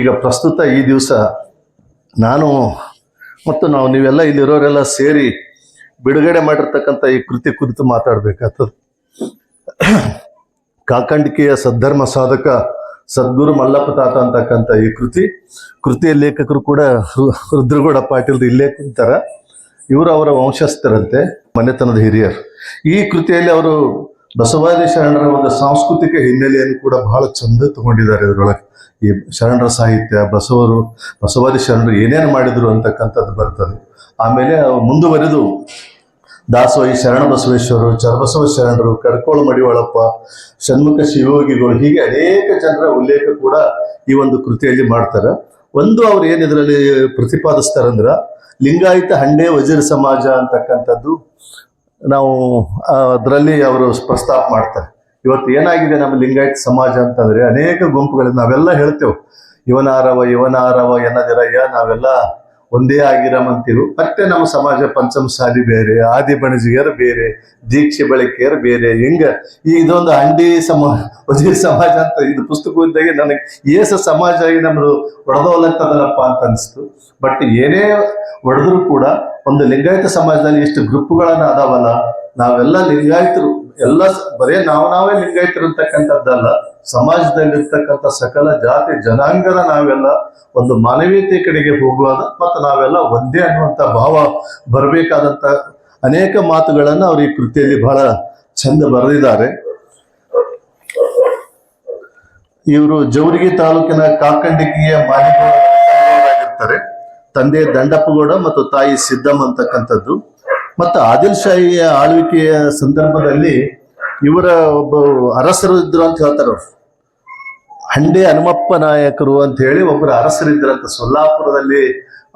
ಈಗ ಪ್ರಸ್ತುತ ಈ ದಿವಸ ನಾನು ಮತ್ತು ನಾವು ನೀವೆಲ್ಲ ಇಲ್ಲಿರೋರೆಲ್ಲ ಸೇರಿ ಬಿಡುಗಡೆ ಮಾಡಿರ್ತಕ್ಕಂಥ ಈ ಕೃತಿ ಕುರಿತು ಮಾತಾಡಬೇಕಾಗ್ತದೆ. ಕಾಕಂಡಿಕೆಯ ಸದ್ಧರ್ಮ ಸಾಧಕ ಸದ್ಗುರು ಮಲ್ಲಪ್ಪ ತಾತ ಅಂತಕ್ಕಂಥ ಈ ಕೃತಿ. ಕೃತಿಯ ಲೇಖಕರು ಕೂಡ ರುದ್ರಗೌಡ ಪಾಟೀಲ್ ಇಲ್ಲೇ ಕುಂತಾರ. ಇವರು ಅವರ ವಂಶಸ್ಥರಂತೆ, ಮನೆತನದ ಹಿರಿಯರು. ಈ ಕೃತಿಯಲ್ಲಿ ಅವರು ಬಸವಾದಿ ಶರಣರ ಒಂದು ಸಾಂಸ್ಕೃತಿಕ ಹಿನ್ನೆಲೆಯನ್ನು ಕೂಡ ಬಹಳ ಚಂದ ತಗೊಂಡಿದ್ದಾರೆ ಇದರೊಳಗೆ. ಈ ಶರಣರ ಸಾಹಿತ್ಯ, ಬಸವರು, ಬಸವಾದಿ ಶರಣರು ಏನೇನು ಮಾಡಿದ್ರು ಅಂತಕ್ಕಂಥದ್ದು ಬರ್ತದೆ. ಆಮೇಲೆ ಮುಂದುವರೆದು ದಾಸೋಹಿ ಶರಣ ಬಸವೇಶ್ವರರು, ಚರಬಸವ ಶರಣರು, ಕಡ್ಕೋಳ ಮಡಿವಾಳಪ್ಪ, ಷಣ್ಮುಖ ಶಿವಯೋಗಿಗಳು, ಹೀಗೆ ಅನೇಕ ಜನರ ಉಲ್ಲೇಖ ಕೂಡ ಈ ಒಂದು ಕೃತಿಯಲ್ಲಿ ಮಾಡ್ತಾರೆ. ಒಂದು ಅವ್ರು ಏನು ಇದರಲ್ಲಿ ಪ್ರತಿಪಾದಿಸ್ತಾರಂದ್ರ, ಲಿಂಗಾಯತ ಹಂಡೆ ವಜ್ರ ಸಮಾಜ ಅಂತಕ್ಕಂಥದ್ದು ನಾವು ಅದರಲ್ಲಿ ಅವರು ಪ್ರಸ್ತಾಪ ಮಾಡ್ತಾರೆ. ಇವತ್ತು ಏನಾಗಿದೆ ನಮ್ಮ ಲಿಂಗಾಯತ ಸಮಾಜ ಅಂತಂದ್ರೆ ಅನೇಕ ಗುಂಪುಗಳು ನಾವೆಲ್ಲ ಹೇಳ್ತೇವೆ. ಇವನಾರವ ಇವನಾರವ ಎನ್ನದಿರಯ್ಯ ನಾವೆಲ್ಲ ಒಂದೇ ಆಗಿರಮಂತೀವಿ ಮತ್ತೆ ನಮ್ಮ ಸಮಾಜ ಪಂಚಮಸಾಲಿ ಬೇರೆ, ಆದಿ ಬಣಜಿಗರು ಬೇರೆ, ದೀಕ್ಷೆ ಬಳಕೆಯರು ಬೇರೆ. ಹಿಂಗ? ಈ ಇದೊಂದು ಅಂಡಿ ಸಮಾಜ ಸಮಾಜ ಅಂತ ಇದು ಪುಸ್ತಕ ಇದ್ದಾಗ ನನಗೆ ಏಸ ಸಮಾಜ ಆಗಿ ನಮ್ಮದು ಒಡೆದೋಲತ್ತದಲ್ಲಪ್ಪ ಅಂತ ಅನಿಸ್ತು. ಬಟ್ ಏನೇ ಒಡೆದ್ರು ಕೂಡ ಒಂದು ಲಿಂಗಾಯತ ಸಮಾಜದಲ್ಲಿ ಎಷ್ಟು ಗ್ರೂಪ್ಗಳನ್ನ ಅದಾವಲ್ಲ, ನಾವೆಲ್ಲ ಲಿಂಗಾಯತರು. ಎಲ್ಲ ಬರೇ ನಾವು ನಾವೇ ಲಿಂಗಾಯತರು ಅಂತಕ್ಕಂಥದ್ದಲ್ಲ. ಸಮಾಜದಲ್ಲಿರ್ತಕ್ಕಂಥ ಸಕಲ ಜಾತಿ ಜನಾಂಗದ ನಾವೆಲ್ಲ ಒಂದು ಮಾನವೀಯತೆ ಕಡೆಗೆ ಹೋಗುವಾಗ ಮತ್ತು ನಾವೆಲ್ಲ ಒಂದೇ ಅನ್ನುವಂಥ ಭಾವ ಬರಬೇಕಾದಂಥ ಅನೇಕ ಮಾತುಗಳನ್ನು ಅವರು ಈ ಕೃತಿಯಲ್ಲಿ ಬಹಳ ಚಂದ ಬರೆದಿದ್ದಾರೆ. ಇವರು ಜವರಿಗಿ ತಾಲೂಕಿನ ಕಾಕಂಡಿಕೆಯ ಮಾಲಿಗರಾಗಿರ್ತಾರೆ ತಂದೆ ದಂಡಪ್ಪಗೌಡ ಮತ್ತು ತಾಯಿ ಸಿದ್ದಮ್ಮ ಅಂತಕ್ಕಂಥದ್ದು. ಮತ್ತು ಆದಿಲ್ ಶಾಹಿಯ ಆಳ್ವಿಕೆಯ ಸಂದರ್ಭದಲ್ಲಿ ಇವರ ಒಬ್ಬ ಅರಸರು ಇದ್ರು ಅಂತ ಹೇಳ್ತಾರೆ ಹಂಡೆ ಹನುಮಪ್ಪ ನಾಯಕರು ಅಂತ ಹೇಳಿ ಒಬ್ಬರು ಅರಸರಿದ್ರಂತ ಸೊಲ್ಲಾಪುರದಲ್ಲಿ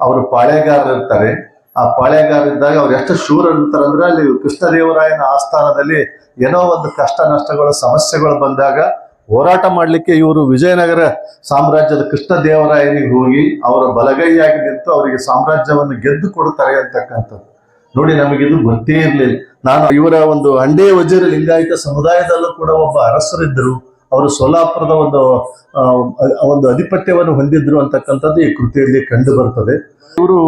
ಅವರು ಪಾಳೆಗಾರರು ಇರ್ತಾರೆ. ಆ ಪಾಳೆಗಾರ ಇದ್ದಾಗ ಅವ್ರು ಎಷ್ಟು ಶೂರ ಇರ್ತಾರೆ ಅಂದ್ರೆ ಅಲ್ಲಿ ಕೃಷ್ಣದೇವರಾಯನ ಆಸ್ಥಾನದಲ್ಲಿ ಏನೋ ಒಂದು ಕಷ್ಟ ನಷ್ಟಗಳು, ಸಮಸ್ಯೆಗಳು ಬಂದಾಗ ಹೋರಾಟ ಮಾಡಲಿಕ್ಕೆ ಇವರು ವಿಜಯನಗರ ಸಾಮ್ರಾಜ್ಯದ ಕೃಷ್ಣದೇವರಾಯನಿಗೆ ಹೋಗಿ ಅವರ ಬಲಗೈಯಾಗಿ ನಿಂತು ಅವರಿಗೆ ಸಾಮ್ರಾಜ್ಯವನ್ನು ಗೆದ್ದು ಕೊಡ್ತಾರೆ ಅಂತಕ್ಕಂಥದ್ದು. ನೋಡಿ, ನಮಗಿದು ಗೊತ್ತೇ ಇರಲಿಲ್ಲ. ನಾನು ಇವರ ಒಂದು ಹಂಡೇ ವಜ್ರ ಲಿಂಗಾಯಿತ ಸಮುದಾಯದಲ್ಲೂ ಕೂಡ ಒಬ್ಬ ಅರಸರಿದ್ದರು. ಅವರು ಸೋಲಾಪುರದ ಒಂದು ಒಂದು ಅಧಿಪತ್ಯವನ್ನು ಹೊಂದಿದ್ರು ಅಂತಕ್ಕಂಥದ್ದು ಈ ಕೃತಿಯಲ್ಲಿ ಕಂಡು ಬರ್ತದೆ ಇವರು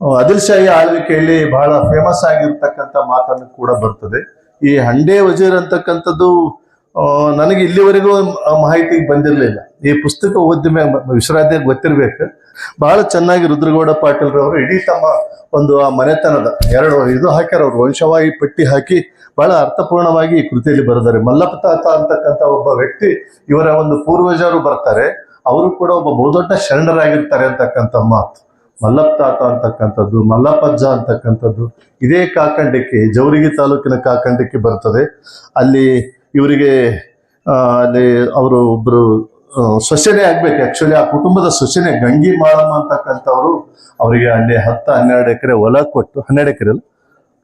ಆದಿಲ್ ಶಾಹಿ ಆಳ್ವಿಕೆಯಲ್ಲಿ ಬಹಳ ಫೇಮಸ್ ಆಗಿರ್ತಕ್ಕಂಥ ಮಾತನ್ನು ಕೂಡ ಬರ್ತದೆ. ಈ ಹಂಡೇ ವಜೀರ್ ಅಂತಕ್ಕಂಥದ್ದು ನನಗೆ ಇಲ್ಲಿವರೆಗೂ ಮಾಹಿತಿ ಬಂದಿರಲಿಲ್ಲ. ಈ ಪುಸ್ತಕ ಓದಿದ ಮೇಲೆ ವಿಶ್ರಾಂತಿಗೆ ಗೊತ್ತಿರ್ಬೇಕು. ಬಹಳ ಚೆನ್ನಾಗಿ ರುದ್ರಗೌಡ ಪಾಟೀಲ್ ರವರು ಇಡೀ ತಮ್ಮ ಒಂದು ಆ ಮನೆತನದ ಎರಡು, ಇದು ಹಾಕ್ಯಾರ ಅವರು, ವಂಶವಾಹಿ ಪಟ್ಟಿ ಹಾಕಿ ಬಹಳ ಅರ್ಥಪೂರ್ಣವಾಗಿ ಈ ಕೃತಿಯಲ್ಲಿ ಬರೆದಾರೆ. ಮಲ್ಲಪ್ಪ ತಾತ ಅಂತಕ್ಕಂಥ ಒಬ್ಬ ವ್ಯಕ್ತಿ ಇವರ ಒಂದು ಪೂರ್ವಜರು ಬರ್ತಾರೆ. ಅವರು ಕೂಡ ಒಬ್ಬ ಬಹುದೊಡ್ಡ ಶರಣರಾಗಿರ್ತಾರೆ ಅಂತಕ್ಕಂಥ ಮಾತು. ಮಲ್ಲಪ್ಪ ತಾತ ಅಂತಕ್ಕಂಥದ್ದು ಮಲ್ಲಪ್ಪಜ್ಜ ಅಂತಕ್ಕಂಥದ್ದು, ಇದೇ ಕಾಕಂಡಕ್ಕೆ ಜವರಿಗಿ ತಾಲೂಕಿನ ಕಾಕಂಡಕ್ಕೆ ಬರ್ತದೆ. ಅಲ್ಲಿ ಇವರಿಗೆ ಅಲ್ಲಿ ಅವರು ಒಬ್ರು ಸೊಸೆನೆ ಆಗ್ಬೇಕು. ಆ್ಯಕ್ಚುಲಿ ಆ ಕುಟುಂಬದ ಸೊಸೆನೆ ಗಂಗಿ ಮಾಳಮ್ಮ ಅಂತಕ್ಕಂಥವ್ರು ಅವರಿಗೆ ಅಲ್ಲಿ ಹತ್ತು ಹನ್ನೆರಡು ಎಕರೆ ಹೊಲ ಕೊಟ್ಟು, ಹನ್ನೆರಡು ಎಕರೆ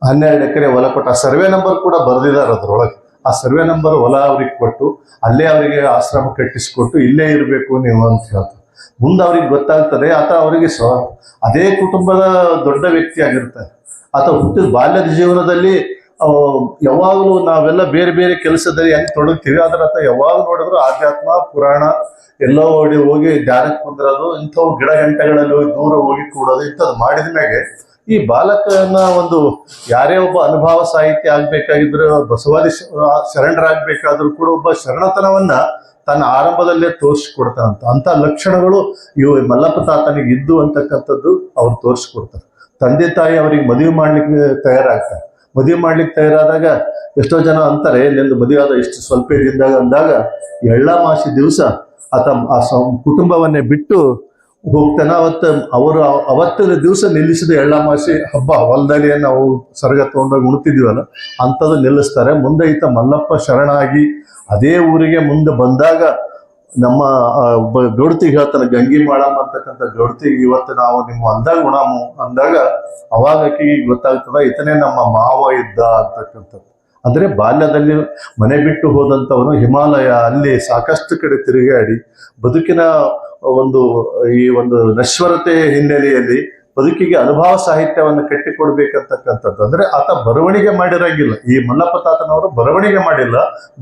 ಹನ್ನೆರಡು ಎಕರೆ ಹೊಲ ಕೊಟ್ಟು, ಆ ಸರ್ವೆ ನಂಬರ್ ಕೂಡ ಬರೆದಿದ್ದಾರೆ ಅದರೊಳಗೆ. ಆ ಸರ್ವೆ ನಂಬರ್ ಹೊಲ ಅವ್ರಿಗೆ ಕೊಟ್ಟು, ಅಲ್ಲೇ ಅವರಿಗೆ ಆಶ್ರಮ ಕಟ್ಟಿಸಿಕೊಟ್ಟು, ಇಲ್ಲೇ ಇರಬೇಕು ನೀವು ಅಂತ ಹೇಳ್ತಾರೆ. ಮುಂದೆ ಅವ್ರಿಗೆ ಗೊತ್ತಾಗ್ತದೆ, ಆತ ಅವರಿಗೆ ಸ್ವ, ಅದೇ ಕುಟುಂಬದ ದೊಡ್ಡ ವ್ಯಕ್ತಿ ಆಗಿರ್ತಾರೆ ಆತ ಹುಟ್ಟಿದ ಬಾಲ್ಯದ ಜೀವನದಲ್ಲಿ ಯಾವಾಗಲೂ ನಾವೆಲ್ಲ ಬೇರೆ ಬೇರೆ ಕೆಲಸದಲ್ಲಿ ಹೆಂಗ್ ತೊಡಗ್ತೀವಿ, ಅದ್ರ ಹತ್ರ ಯಾವಾಗ ನೋಡಿದ್ರು ಆಧ್ಯಾತ್ಮ, ಪುರಾಣ ಎಲ್ಲೋ ಓಡಿ ಹೋಗಿ ಧ್ಯಾನಕ್ಕೆ ಕುಂದ್ರೋದು, ಇಂಥವು ಗಿಡ ಗಂಟೆಗಳಲ್ಲಿ ಹೋಗಿ ದೂರ ಹೋಗಿ ಕೂಡೋದು, ಇಂಥದ್ದು ಮಾಡಿದ ಮೇಲೆ ಈ ಬಾಲಕನ ಒಂದು ಯಾರೇ ಒಬ್ಬ ಅನುಭವ ಸಾಹಿತ್ಯ ಆಗ್ಬೇಕಾಗಿದ್ರೆ, ಬಸವಾದಿ ಶರಣರಾಗಬೇಕಾದ್ರೂ ಕೂಡ ಒಬ್ಬ ಶರಣತನವನ್ನ ತನ್ನ ಆರಂಭದಲ್ಲೇ ತೋರಿಸ್ಕೊಡ್ತಾನಂತ ಅಂತ. ಲಕ್ಷಣಗಳು ಇವು ಮಲ್ಲಪ್ಪ ತಾತನಿಗೆ ಇದ್ದು ಅಂತಕ್ಕಂಥದ್ದು ಅವ್ರು ತೋರಿಸ್ಕೊಡ್ತಾರೆ. ತಂದೆ ತಾಯಿ ಅವರಿಗೆ ಮದುವೆ ಮಾಡ್ಲಿಕ್ಕೆ ತಯಾರಾಗ್ತಾರೆ. ಮದುವೆ ಮಾಡ್ಲಿಕ್ಕೆ ತಯಾರಾದಾಗ ಎಷ್ಟೋ ಜನ ಅಂತಾರೆ ನಿಂದು ಮದುವೆ ಆದ ಇಷ್ಟು ಸ್ವಲ್ಪ ಇದ್ದಾಗ ಅಂದಾಗ ಎಳ್ಳ ಮಾಸಿ ದಿವಸ ಆತ ಆ ಕುಟುಂಬವನ್ನೇ ಬಿಟ್ಟು ಹೋಗ್ತಾನೆ. ಅವತ್ತು ಅವರು ಅವತ್ತಿನ ದಿವಸ ನಿಲ್ಲಿಸಿದ ಎಳ್ಳಮಾಸಿ ಹಬ್ಬ ಹೊಲದಲ್ಲಿ ನಾವು ಸರ್ಗ ತಗೊಂಡೋಗಿ ಉಣ್ತಿದ್ದೀವಲ್ಲ ಅಂಥದ್ದು ನಿಲ್ಲಿಸ್ತಾರೆ. ಮುಂದೆ ಈತ ಮಲ್ಲಪ್ಪ ಶರಣಾಗಿ ಅದೇ ಊರಿಗೆ ಮುಂದೆ ಬಂದಾಗ ನಮ್ಮ ಒಬ್ಬ ಹೇಳ್ತಾನೆ, ಗಂಗಿ ಮಾಡಮ್ಮ ಅಂತಕ್ಕಂಥ ಇವತ್ತು ನಾವು ನಿಮ್ಮ ಅಂದಾಗ ಉಣಾಮು, ಅಂದಾಗ ಅವಾಗ ಆಕೆಗೆ ಗೊತ್ತಾಗ್ತದ ಈತನೇ ನಮ್ಮ ಮಾವ ಇದ್ದ ಅಂತಕ್ಕಂಥದ್ದು. ಅಂದರೆ ಬಾಲ್ಯದಲ್ಲಿ ಮನೆ ಬಿಟ್ಟು ಹೋದಂಥವನು ಹಿಮಾಲಯ ಅಲ್ಲಿ ಸಾಕಷ್ಟು ಕಡೆ ತಿರುಗಾಡಿ ಬದುಕಿನ ಒಂದು, ಈ ಒಂದು ನಶ್ವರತೆ ಹಿನ್ನೆಲೆಯಲ್ಲಿ ಬದುಕಿಗೆ ಅನುಭವ ಸಾಹಿತ್ಯವನ್ನು ಕಟ್ಟಿಕೊಡ್ಬೇಕಂತಕ್ಕಂಥದ್ದು. ಅಂದ್ರೆ ಆತ ಬರವಣಿಗೆ ಮಾಡಿರಂಗಿಲ್ಲ. ಈ ಮಲ್ಲಪ್ಪ ತಾತನವರು ಬರವಣಿಗೆ ಮಾಡಿಲ್ಲ,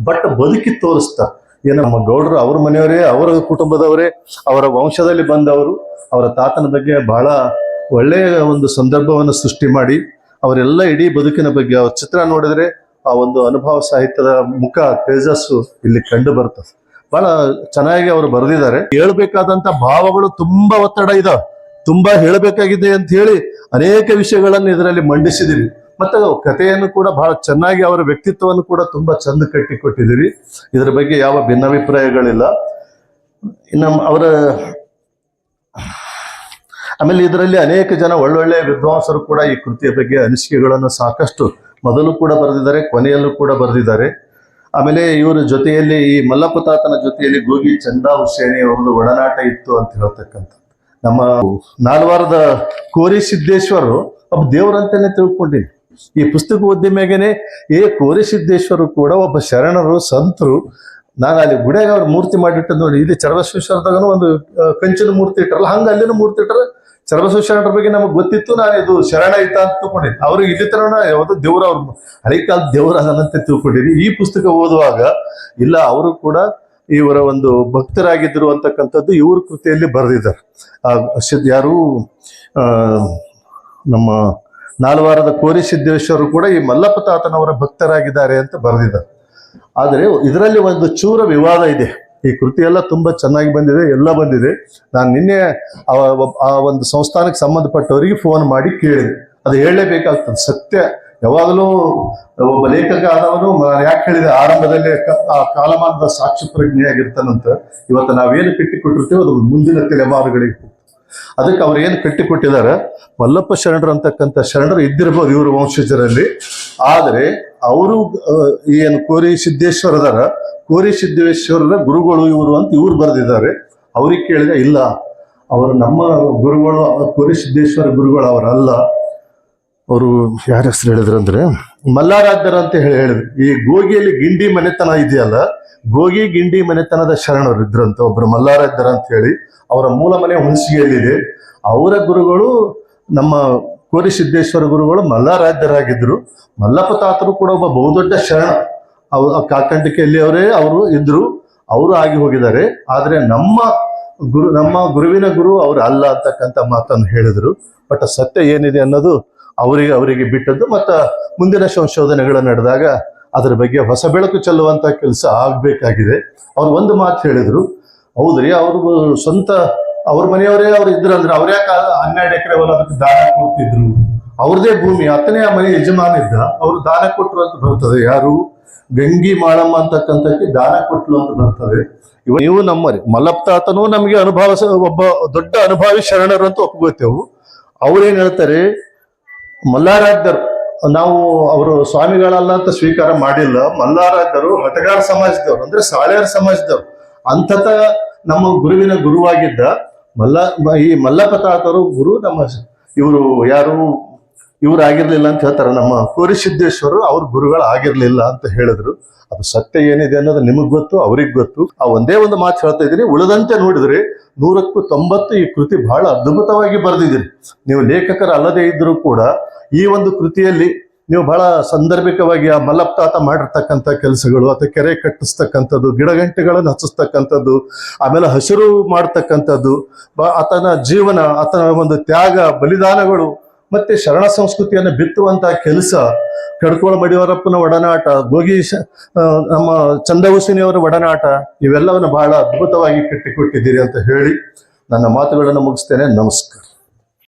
ಬಟ್ ಬದುಕಿ ತೋರಿಸ್ತಾರೆ. ಏನು ನಮ್ಮ ಗೌಡರು ಅವ್ರ ಮನೆಯವರೇ, ಅವರ ಕುಟುಂಬದವರೇ, ಅವರ ವಂಶದಲ್ಲಿ ಬಂದವರು, ಅವರ ತಾತನ ಬಗ್ಗೆ ಬಹಳ ಒಳ್ಳೆಯ ಒಂದು ಸಂದರ್ಭವನ್ನು ಸೃಷ್ಟಿ ಮಾಡಿ, ಅವರೆಲ್ಲ ಇಡೀ ಬದುಕಿನ ಬಗ್ಗೆ, ಅವ್ರ ಚಿತ್ರ ನೋಡಿದ್ರೆ ಆ ಒಂದು ಅನುಭವ ಸಾಹಿತ್ಯದ ಮುಖ, ತೇಜಸ್ಸು ಇಲ್ಲಿ ಕಂಡು ಬರ್ತದೆ. ಬಹಳ ಚೆನ್ನಾಗಿ ಅವರು ಬರೆದಿದ್ದಾರೆ. ಹೇಳ್ಬೇಕಾದಂತ ಭಾವಗಳು ತುಂಬಾ ಒತ್ತಡ ಇದಾವೆ ತುಂಬಾ ಹೇಳಬೇಕಾಗಿದೆ ಅಂತ ಹೇಳಿ ಅನೇಕ ವಿಷಯಗಳನ್ನು ಇದರಲ್ಲಿ ಮಂಡಿಸಿದಿರಿ ಮತ್ತೆ ಕಥೆಯನ್ನು ಕೂಡ ಬಹಳ ಚೆನ್ನಾಗಿ ಅವರ ವ್ಯಕ್ತಿತ್ವವನ್ನು ಕೂಡ ತುಂಬಾ ಚಂದ ಕಟ್ಟಿಕೊಟ್ಟಿದ್ದೀರಿ. ಇದರ ಬಗ್ಗೆ ಯಾವ ಭಿನ್ನಾಭಿಪ್ರಾಯಗಳಿಲ್ಲ. ಇನ್ನು ಅವರ ಆಮೇಲೆ ಇದರಲ್ಲಿ ಅನೇಕ ಜನ ಒಳ್ಳೊಳ್ಳೆ ವಿದ್ವಾಂಸರು ಕೂಡ ಈ ಕೃತಿಯ ಬಗ್ಗೆ ಅನಿಸಿಕೆಗಳನ್ನು ಸಾಕಷ್ಟು ಮೊದಲು ಕೂಡ ಬರೆದಿದ್ದಾರೆ, ಕೊನೆಯಲ್ಲೂ ಕೂಡ ಬರೆದಿದ್ದಾರೆ. ಆಮೇಲೆ ಇವರ ಜೊತೆಯಲ್ಲಿ ಈ ಮಲ್ಲಪ್ಪ ತಾತನ ಜೊತೆಯಲ್ಲಿ ಗೋಗಿ ಚಂದಾ ಹುಸೇನಿ ಅವ್ರದ್ದು ಒಡನಾಟ ಇತ್ತು ಅಂತ ಹೇಳ್ತಕ್ಕಂಥ ನಮ್ಮ ನಾಲ್ವಾರದ ಕೋರಿ ಸಿದ್ದೇಶ್ವರು, ಒಬ್ಬ ದೇವರಂತಾನೆ ತಿಳ್ಕೊಂಡಿನಿ ಈ ಪುಸ್ತಕ ಉದ್ಯಮೆಗೇನೆ ಏ ಕೋರಿ ಸಿದ್ದೇಶ್ವರು ಕೂಡ ಒಬ್ಬ ಶರಣರು, ಸಂತರು. ನಾನು ಅಲ್ಲಿ ಗುಡಿಯಾಗ ಅವ್ರ ಮೂರ್ತಿ ಮಾಡಿಟ್ಟು ನೋಡಿ, ಇಲ್ಲಿ ಚರಬಸವೇಶ್ವರದಾಗನು ಒಂದು ಕಂಚಿನ ಮೂರ್ತಿ ಇಟ್ಟರಲ್ಲ ಹಂಗ ಅಲ್ಲಿನೂ ಮೂರ್ತಿ ಇಟ್ಟರ ಚರಬಸವೇಶ್ವರರ ಬಗ್ಗೆ ನಮಗೆ ಗೊತ್ತಿತ್ತು, ನಾನು ಇದು ಶರಣ ಐತ ಅಂತ ತಿಳ್ಕೊಂಡಿದ್ದೆ. ಅವ್ರಿಗೆ ಇಲ್ಲಿ ತರನ ಯಾವ್ದೋ ದೇವ್ರ ಅವ್ರ ಹಳೆ ಕಾಲದ ದೇವ್ರ ಅದನ್ನಂತೆ ತಿಳ್ಕೊಂಡಿರಿ ಈ ಪುಸ್ತಕ ಓದುವಾಗ, ಇಲ್ಲ, ಅವರು ಕೂಡ ಇವರ ಒಂದು ಭಕ್ತರಾಗಿದ್ದರು ಅಂತಕ್ಕಂಥದ್ದು ಇವ್ರ ಕೃತಿಯಲ್ಲಿ ಬರೆದಿದ್ದಾರೆ. ಯಾರು ನಮ್ಮ ನಾಲ್ವಾರದ ಕೋರಿ ಸಿದ್ದೇಶ್ವರರು ಕೂಡ ಈ ಮಲ್ಲಪ್ಪ ತಾತನವರ ಭಕ್ತರಾಗಿದ್ದಾರೆ ಅಂತ ಬರೆದಿದ್ದಾರೆ. ಆದರೆ ಇದರಲ್ಲಿ ಒಂದು ಚೂರ ವಿವಾದ ಇದೆ. ಈ ಕೃತಿ ಎಲ್ಲ ತುಂಬಾ ಚೆನ್ನಾಗಿ ಬಂದಿದೆ, ಎಲ್ಲ ಬಂದಿದೆ. ನಾನು ನಿನ್ನೆ ಆ ಒಂದು ಸಂಸ್ಥಾನಕ್ಕೆ ಸಂಬಂಧಪಟ್ಟವರಿಗೆ ಫೋನ್ ಮಾಡಿ ಕೇಳಿದೆ. ಅದು ಹೇಳಲೇಬೇಕಾಗ್ತದೆ. ಸತ್ಯ. ಯಾವಾಗಲೂ ಒಬ್ಬ ಲೇಖಕ ಆದವನು ಯಾಕೆ ಹೇಳಿದೆ? ಆರಂಭದಲ್ಲಿ ಆ ಕಾಲಮಾನದ ಸಾಕ್ಷಿ ಪ್ರಜ್ಞೆಯಾಗಿರ್ತಾನಂತ. ಇವತ್ತು ನಾವೇನು ಕಟ್ಟಿಕೊಟ್ಟಿರ್ತೀವೋ ಅದು ಮುಂದಿನ ತಲೆಮಾರುಗಳಿಗೆ. ಅದಕ್ಕೆ ಅವ್ರು ಏನು ಕಟ್ಟಿಕೊಟ್ಟಿದ್ದಾರೆ ಮಲ್ಲಪ್ಪ ಶರಣರು ಅಂತಕ್ಕಂಥ ಶರಣರು ಇದ್ದಿರ್ಬೋದು ಇವರು ವಂಶಜರಲ್ಲಿ. ಆದರೆ ಅವರು ಏನು ಕೋರಿ ಸಿದ್ದೇಶ್ವರದರ ಕೋರಿ ಸಿದ್ದೇಶ್ವರರ ಗುರುಗಳು ಇವರು ಅಂತ ಇವ್ರು ಬರೆದಿದ್ದಾರೆ. ಅವ್ರಿಗೆ ಕೇಳಿದ, ಇಲ್ಲ, ಅವರು ನಮ್ಮ ಗುರುಗಳು, ಕೋರಿ ಸಿದ್ದೇಶ್ವರ ಗುರುಗಳು ಅವರಲ್ಲ. ಅವರು ಯಾರ ಹೆಸರು ಹೇಳಿದ್ರು ಅಂದ್ರೆ ಮಲ್ಲಾರಾಧ್ಯರ ಅಂತ ಹೇಳಿ ಹೇಳಿದ್ರು. ಈ ಗೋಗಿಯಲ್ಲಿ ಗಿಂಡಿ ಮನೆತನ ಇದೆಯಲ್ಲ ಗೋಗಿ ಗಿಂಡಿ ಮನೆತನದ ಶರಣರು ಇದ್ರಂತ, ಒಬ್ರು ಮಲ್ಲಾರಾಧ್ಯರ ಅಂತ ಹೇಳಿ ಅವರ ಮೂಲ ಮನೆ ಹುಣಸಿಗೆಯಲ್ಲಿದೆ. ಅವರ ಗುರುಗಳು, ನಮ್ಮ ಕೋರಿ ಸಿದ್ದೇಶ್ವರ ಗುರುಗಳು ಮಲ್ಲಾರಾಧ್ಯರಾಗಿದ್ದರು. ಮಲ್ಲಪ್ಪ ತಾತರು ಕೂಡ ಒಬ್ಬ ಬಹುದೊಡ್ಡ ಶರಣ. ಅವ್ರ ಕಾಕಂಡಿಕೆಯಲ್ಲಿ ಅವರೇ, ಅವರು ಇದ್ರು, ಅವರು ಆಗಿ ಹೋಗಿದ್ದಾರೆ. ಆದರೆ ನಮ್ಮ ಗುರು, ನಮ್ಮ ಗುರುವಿನ ಗುರು ಅವರು ಅಲ್ಲ ಅಂತಕ್ಕಂಥ ಮಾತನ್ನು ಹೇಳಿದರು. ಬಟ್ ಸತ್ಯ ಏನಿದೆ ಅನ್ನೋದು ಅವರಿಗೆ ಅವರಿಗೆ ಬಿಟ್ಟದ್ದು. ಮತ್ತು ಮುಂದಿನ ಸಂಶೋಧನೆಗಳು ನಡೆದಾಗ ಅದರ ಬಗ್ಗೆ ಹೊಸ ಬೆಳಕು ಚೆಲ್ಲುವಂಥ ಕೆಲಸ ಆಗ್ಬೇಕಾಗಿದೆ. ಅವ್ರು ಒಂದು ಮಾತು ಹೇಳಿದರು, ಹೌದ್ರಿ ಅವರು ಸ್ವಂತ ಅವ್ರ ಮನೆಯವರೇ ಅವ್ರು ಇದ್ರಂದ್ರೆ ಅವ್ರ ಯಾಕೆ ಹನ್ನೆರಡು ಎಕರೆ ಹೊಲ ಅದಕ್ಕೆ ದಾನ ಕೊಡ್ತಿದ್ರು? ಅವ್ರದೇ ಭೂಮಿ, ಹತ್ತನೇ ಮನೆ ಯಜಮಾನ ಇದ್ದ ಅವ್ರು ದಾನ ಕೊಟ್ಟರು ಅಂತ ಬರ್ತದೆ. ಯಾರು? ಗಂಗಿ ಮಾಳಮ್ಮ ಅಂತಕ್ಕಂಥಕ್ಕೆ ದಾನ ಕೊಟ್ಲು ಅಂತ ಬರ್ತದೆ. ಇವ ನೀವು ನಮ್ಮರಿ. ಮಲ್ಲಪ್ಪ ತಾತನೂ ನಮಗೆ ಅನುಭವ ಒಬ್ಬ ದೊಡ್ಡ ಅನುಭವಿ ಶರಣರು ಅಂತ ಒಪ್ಕೋತೇವು. ಅವ್ರೇನ್ ಹೇಳ್ತಾರೆ? ಮಲ್ಲಾರಾಧ್ಯರು. ನಾವು ಅವರು ಸ್ವಾಮಿಗಳಲ್ಲ ಅಂತ ಸ್ವೀಕಾರ ಮಾಡಿಲ್ಲ. ಮಲ್ಲಾರಾಧ್ಯರು ಹಟಗಾರ ಸಮಾಜದವ್ರು, ಅಂದ್ರೆ ಸಾಳ್ಯಾರ ಸಮಾಜದವ್ರು. ಅಂಥತ ನಮ್ಮ ಗುರುವಿನ ಗುರುವಾಗಿದ್ದ ಮಲ್ಲ, ಈ ಮಲ್ಲಪ್ಪ ತಾತರು ಗುರು ನಮ್ಮ ಇವರು ಯಾರು ಇವ್ರು ಆಗಿರ್ಲಿಲ್ಲ ಅಂತ ಹೇಳ್ತಾರೆ. ನಮ್ಮ ಕೋರಿ ಸಿದ್ದೇಶ್ವರು ಅವ್ರ ಗುರುಗಳು ಆಗಿರ್ಲಿಲ್ಲ ಅಂತ ಹೇಳಿದ್ರು. ಅದು ಸತ್ಯ ಏನಿದೆ ಅನ್ನೋದು ನಿಮಗ್ ಗೊತ್ತು, ಅವ್ರಿಗೆ ಗೊತ್ತು. ಆ ಒಂದೇ ಒಂದು ಮಾತು ಹೇಳ್ತಾ ಇದ್ದೀನಿ. ಉಳಿದಂತೆ ನೋಡಿದ್ರೆ ನೂರಕ್ಕೂ ತೊಂಬತ್ತು ಈ ಕೃತಿ ಬಹಳ ಅದ್ಭುತವಾಗಿ ಬರೆದಿದ್ದೀರಿ. ನೀವು ಲೇಖಕರ ಅಲ್ಲದೇ ಇದ್ರೂ ಕೂಡ ಈ ಒಂದು ಕೃತಿಯಲ್ಲಿ ನೀವು ಬಹಳ ಸಂದರ್ಭಿಕವಾಗಿ ಆ ಮಲಪ್ತಾತ ತಾತ ಮಾಡಿರ್ತಕ್ಕಂಥ ಕೆಲಸಗಳು ಅಥವಾ ಕೆರೆ ಕಟ್ಟಿಸ್ತಕ್ಕಂಥದ್ದು ಗಿಡಗಂಟೆಗಳನ್ನು ಹಚ್ಚಿಸ್ತಕ್ಕಂಥದ್ದು, ಆಮೇಲೆ ಹಸಿರು ಮಾಡ್ತಕ್ಕಂಥದ್ದು ಆತನ ಜೀವನ, ಆತನ ಒಂದು ತ್ಯಾಗ, ಬಲಿದಾನಗಳು, ಮತ್ತೆ ಶರಣ ಸಂಸ್ಕೃತಿಯನ್ನು ಬಿತ್ತುವಂತಹ ಕೆಲಸ ಕಡ್ಕೋಳ ಮಡಿಯವರಪ್ಪನ ಒಡನಾಟ ಗೋಗಿ ನಮ್ಮ ಚಂದಹುಸಿನಿಯವರ ಒಡನಾಟ, ಇವೆಲ್ಲವನ್ನು ಬಹಳ ಅದ್ಭುತವಾಗಿ ಕಟ್ಟಿಕೊಟ್ಟಿದ್ದೀರಿ ಅಂತ ಹೇಳಿ ನನ್ನ ಮಾತುಗಳನ್ನು ಮುಗಿಸ್ತೇನೆ. ನಮಸ್ಕಾರ.